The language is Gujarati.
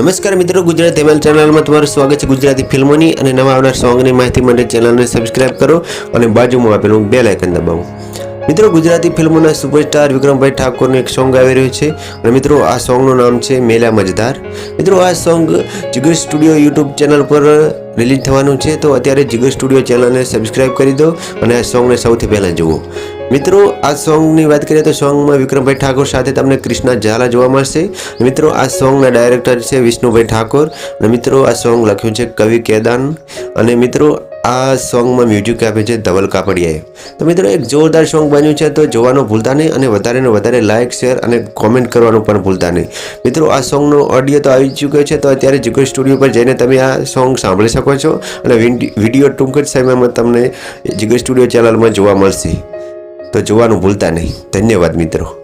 નમસ્કાર મિત્રો, ગુજરાત હેમલ ચેનલમાં તમારું સ્વાગત છે ગુજરાતી ફિલ્મોની અને નવા આવનાર સોંગની માહિતી માટે ચેનલને સબસ્ક્રાઇબ કરો અને બાજુમાં આપેલું બે લાઇકન દબાવો. મિત્રો, ગુજરાતી ફિલ્મોના સુપરસ્ટાર વિક્રમભાઈ ઠાકોરનું એક સોંગ આવી રહ્યું છે અને મિત્રો, આ સોંગનું નામ છે મેલા મજદાર. મિત્રો, આ song Jigar studio YouTube channel પર રિલીઝ થવાનું છે, તો અત્યારે જીગર સ્ટુડિયો ચેનલને સબસ્ક્રાઇબ કરી દો અને આ સોંગને સૌથી પહેલાં જુઓ. મિત્રો, આ સોંગની વાત કરીએ તો સોંગમાં વિક્રમભાઈ ઠાકોર સાથે તમને કૃષ્ણા ઝાલા જોવા મળશે. મિત્રો, આ સોંગના ડાયરેક્ટર છે વિષ્ણુભાઈ ઠાકોર. અને મિત્રો, આ સોંગ લખ્યું છે કવિ કેદાન. અને મિત્રો, આ સોંગમાં મ્યુઝિક આપે છે ધવલ કાપડિયાએ. તો મિત્રો, એક જોરદાર સોંગ બન્યું છે, તો જોવાનું ભૂલતા નહીં અને વધારે ને વધારે લાઇક શેર અને કોમેન્ટ કરવાનું પણ ભૂલતા નહીં. મિત્રો, આ સોંગનો ઓડિયો તો આવી ચૂક્યો છે, તો અત્યારે જીગો સ્ટુડિયો પર જઈને તમે આ સોંગ સાંભળી શકો છો. અને વિડી- વીડિયો ટૂંક જ સમયમાં તમને જીગો સ્ટુડિયો ચેનલમાં જોવા મળશે. તો જોવાનું ભૂલતા નહીં. ધન્યવાદ મિત્રો.